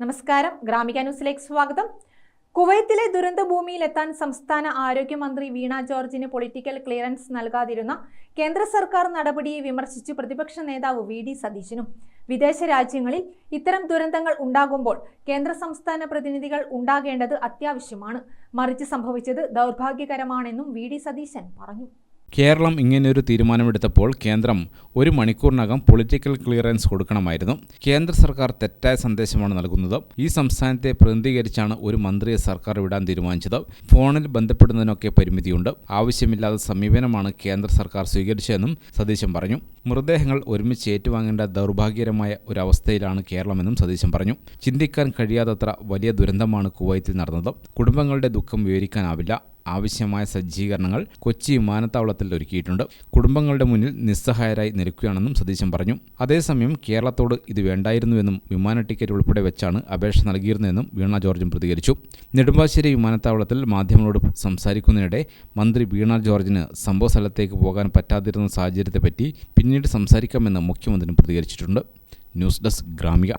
നമസ്കാരം. ഗ്രാമിക ന്യൂസിലേക്ക് സ്വാഗതം. കുവൈത്തിലെ ദുരന്ത ഭൂമിയിലെത്താൻ സംസ്ഥാന ആരോഗ്യമന്ത്രി വീണ ജോർജിന് പൊളിറ്റിക്കൽ ക്ലിയറൻസ് നൽകാതിരുന്ന കേന്ദ്ര സർക്കാർ നടപടിയെ വിമർശിച്ച് പ്രതിപക്ഷ നേതാവ് വി ഡി സതീശനും. വിദേശ രാജ്യങ്ങളിൽ ഇത്തരം ദുരന്തങ്ങൾ ഉണ്ടാകുമ്പോൾ കേന്ദ്ര സംസ്ഥാന പ്രതിനിധികൾ ഉണ്ടാകേണ്ടത് അത്യാവശ്യമാണ്. മറിച്ച് സംഭവിച്ചത് ദൗർഭാഗ്യകരമാണെന്നും വി ഡി സതീശൻ പറഞ്ഞു. കേരളം ഇങ്ങനെയൊരു തീരുമാനമെടുത്തപ്പോൾ കേന്ദ്രം ഒരു മണിക്കൂറിനകം പൊളിറ്റിക്കൽ ക്ലിയറൻസ് കൊടുക്കണമായിരുന്നു. കേന്ദ്ര സർക്കാർ തെറ്റായ സന്ദേശമാണ് നൽകുന്നത്. ഈ സംസ്ഥാനത്തെ പ്രതിനിധീകരിച്ചാണ് ഒരു മന്ത്രിയെ സർക്കാർ വിടാൻ തീരുമാനിച്ചത്. ഫോണിൽ ബന്ധപ്പെടുന്നതിനൊക്കെ പരിമിതിയുണ്ട്. ആവശ്യമില്ലാത്ത സമീപനമാണ് കേന്ദ്ര സർക്കാർ സ്വീകരിച്ചതെന്നും സതീശൻ പറഞ്ഞു. മൃതദേഹങ്ങൾ ഒരുമിച്ച് ഏറ്റുവാങ്ങേണ്ട ദൗർഭാഗ്യകരമായ ഒരു അവസ്ഥയിലാണ് കേരളമെന്നും സതീശൻ പറഞ്ഞു. ചിന്തിക്കാൻ കഴിയാത്തത്ര വലിയ ദുരന്തമാണ് കുവൈത്തിൽ നടന്നത്. കുടുംബങ്ങളുടെ ദുഃഖം വിവരിക്കാനാവില്ല. ആവശ്യമായ സജ്ജീകരണങ്ങൾ കൊച്ചി വിമാനത്താവളത്തിൽ ഒരുക്കിയിട്ടുണ്ട്. കുടുംബങ്ങളുടെ മുന്നിൽ നിസ്സഹായരായി നിൽക്കുകയാണെന്നും സതീശൻ പറഞ്ഞു. അതേസമയം കേരളത്തോട് ഇത് വേണ്ടായിരുന്നുവെന്നും വിമാന ടിക്കറ്റ് ഉൾപ്പെടെ വെച്ചാണ് അപേക്ഷ നൽകിയിരുന്നതെന്നും വീണ ജോർജും പ്രതികരിച്ചു. നെടുമ്പാശ്ശേരി വിമാനത്താവളത്തിൽ മാധ്യമങ്ങളോട് സംസാരിക്കുന്നതിനിടെ മന്ത്രി വീണ ജോർജിന് സംഭവ സ്ഥലത്തേക്ക് പോകാൻ പറ്റാതിരുന്ന സാഹചര്യത്തെപ്പറ്റി പിന്നീട് സംസാരിക്കാമെന്ന് മുഖ്യമന്ത്രി പ്രതികരിച്ചിട്ടുണ്ട്. News desk Gramika.